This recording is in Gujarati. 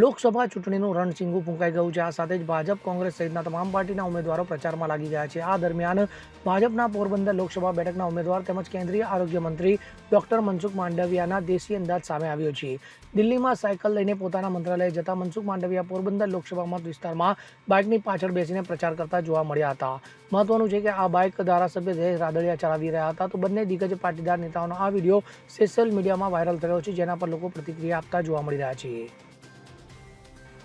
લોકસભા ચૂંટણીનું રણસિંગુ ફૂંકાઈ ગયું છે. આ સાથે જ ભાજપ, કોંગ્રેસ સહિતના તમામ પાર્ટીના ઉમેદવારો પ્રચારમાં લાગી ગયા છે. આ દરમિયાન ભાજપના પોરબંદર લોકસભા બેઠકના ઉમેદવાર તેમજ કેન્દ્રીય આરોગ્ય મંત્રી ડોક્ટર મનસુખ માંડવિયાના દેશી અંદાજ સામે આવ્યો છે. દિલ્હીમાં સાયકલ લઈને પોતાના મંત્રાલયે જતા મનસુખ માંડવિયા પોરબંદર લોકસભા મત વિસ્તારમાં બાઇકની પાછળ બેસીને પ્રચાર કરતા જોવા મળ્યા હતા. મહત્વનું છે કે આ બાઇક ધારાસભ્ય જયેશ રાદડિયા ચલાવી રહ્યા હતા. તો બંને દિગ્ગજ પાટીદાર નેતાઓનો આ વીડિયો સોશિયલ મીડિયામાં વાયરલ થયો છે, જેના પર લોકો પ્રતિક્રિયા આપતા જોવા મળી રહ્યા છે.